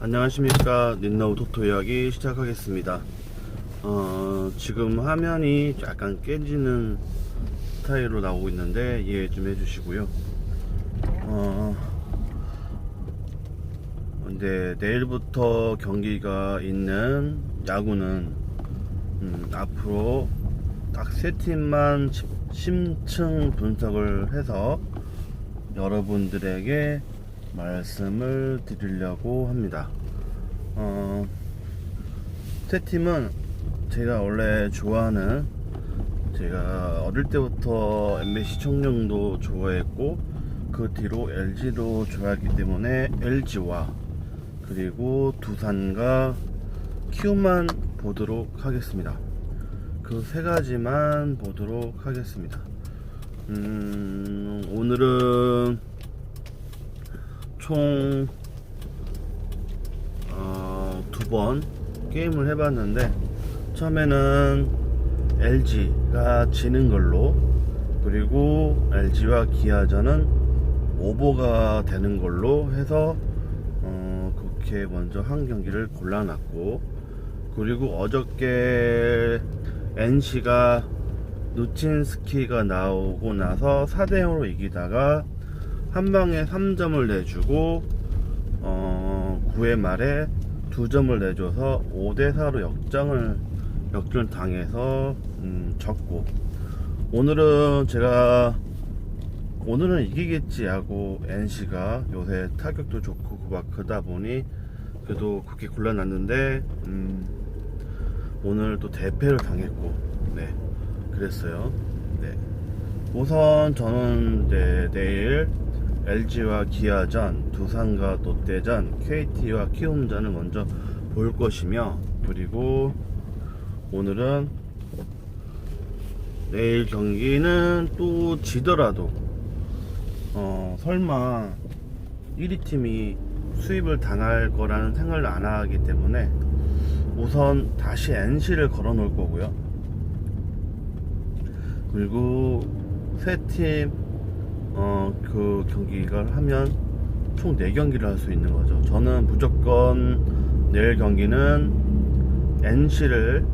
안녕하십니까. 닌노우 토토 이야기 시작하겠습니다. 어, 지금 화면이 약간 깨지는 스타일로 나오고 있는데 이해 좀 해주시고요. 어, 근데 내일부터 경기가 있는 야구는 음, 앞으로 딱 세 팀만 심- 심층 분석을 해서 여러분들에게 말씀을 드리려고 합니다. 어, 세 팀은 제가 원래 좋아하는 제가 어릴 때부터 MBC 청룡도 좋아했고 그 뒤로 LG도 좋아했기 때문에 LG와 그리고 두산과 키움만 보도록 하겠습니다. 그 세 가지만 보도록 하겠습니다. 음, 오늘은 총, 어, 두번 게임을 해봤는데, 처음에는 LG가 지는 걸로, 그리고 LG와 기아전은 오버가 되는 걸로 해서, 어, 그렇게 먼저 한 경기를 골라놨고, 그리고 어저께 NC가 누친스키가 나오고 나서 4대0으로 이기다가 한 방에 3점을 내주고 어 9회 말에 2점을 내줘서 5대 4로 역전을 역전 당해서 음, 졌고. 오늘은 제가 오늘은 이기겠지 하고 NC가 요새 타격도 좋고 막 그러다 보니 그래도 그렇게 골라놨는데 음, 오늘 또 대패를 당했고 네 그랬어요. 네. 우선 저는 이제 내일 LG와 기아전, 두산과 롯데전, KT와 키움전을 먼저 볼 것이며 그리고 오늘은 내일 경기는 또 지더라도 어 설마 1위 팀이 수입을 당할 거라는 생각을 안 하기 때문에 우선 다시 NC를 걸어 놓을 거고요. 그리고 세팀 어, 그 경기가 하면 총 4경기를 할 수 있는 거죠. 저는 무조건 내일 경기는 NC를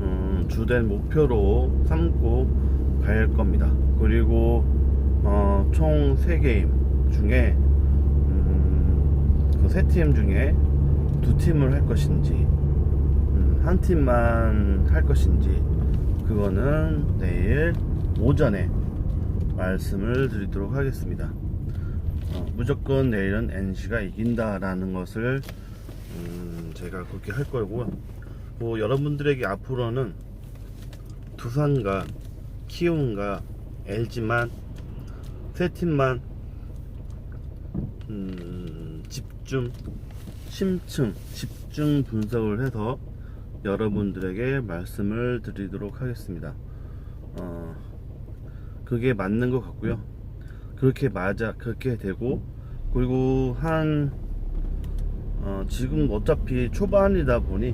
음, 주된 목표로 삼고 갈 겁니다. 그리고 어, 총 3게임 중에 음, 그세 팀 중에 두 팀을 할 것인지 음, 한 팀만 할 것인지 그거는 내일 오전에 말씀을 드리도록 하겠습니다. 어, 무조건 내일은 NC가 이긴다라는 것을 음, 제가 그렇게 할 거고요. 뭐 여러분들에게 앞으로는 두산과 키움과 LG만 세 팀만 음, 집중 심층 집중 분석을 해서 여러분들에게 말씀을 드리도록 하겠습니다. 어, 그게 맞는 것 같고요. 그렇게 맞아 그렇게 되고 그리고 한 어, 지금 어차피 초반이다 보니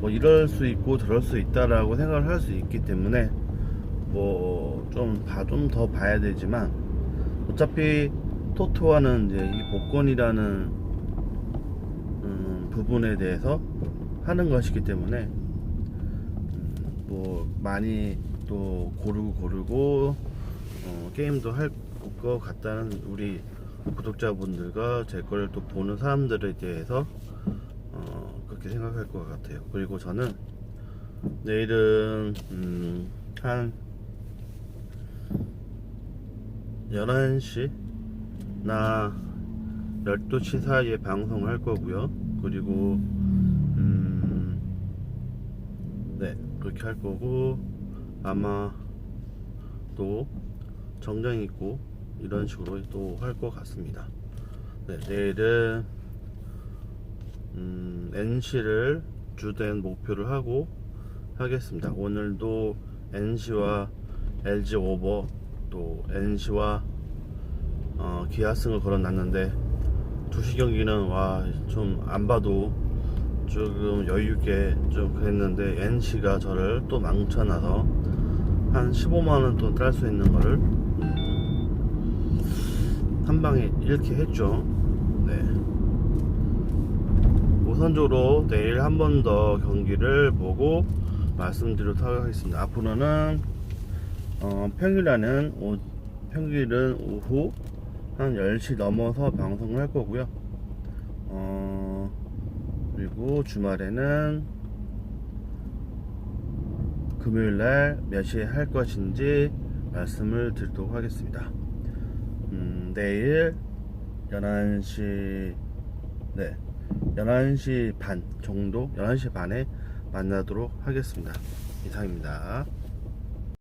뭐 이럴 수 있고 저럴 수 있다라고 생각을 할 수 있기 때문에 뭐좀좀 더 봐야 되지만 어차피 토토와는 이제 이 복권이라는 음, 부분에 대해서 하는 것이기 때문에 음, 뭐 많이 또 고르고 고르고 어, 게임도 할 것 같다는 우리 구독자분들과 제 거를 또 보는 사람들에 대해서 어, 그렇게 생각할 것 같아요. 그리고 저는 내일은 음, 한 11시 나 12시 사이에 방송을 할 거고요. 그리고 음, 네 그렇게 할 거고 아마 또 정장 입고 이런 식으로 또 할 것 같습니다. 네, 내일은 음, NC를 주된 목표를 하고 하겠습니다. 오늘도 NC와 LG 오버 또 NC와 어, 기아승을 걸어놨는데 두시 경기는 와 좀 안 봐도 조금 여유 있게 좀 그랬는데 NC가 저를 또 망쳐놔서 한 15만 원또딸수 있는 거를 한 방에 이렇게 했죠. 네. 우선적으로 내일 한 번 더 경기를 보고 말씀드리도록 하겠습니다. 앞으로는 어, 평일에는 오, 평일은 오후 한 10시 넘어서 방송을 할 거고요. 어, 그리고 주말에는 금요일 날 몇 시에 할 것인지 말씀을 드리도록 하겠습니다. 음, 내일 11시 네 11시 반 정도 11시 반에 만나도록 하겠습니다. 이상입니다.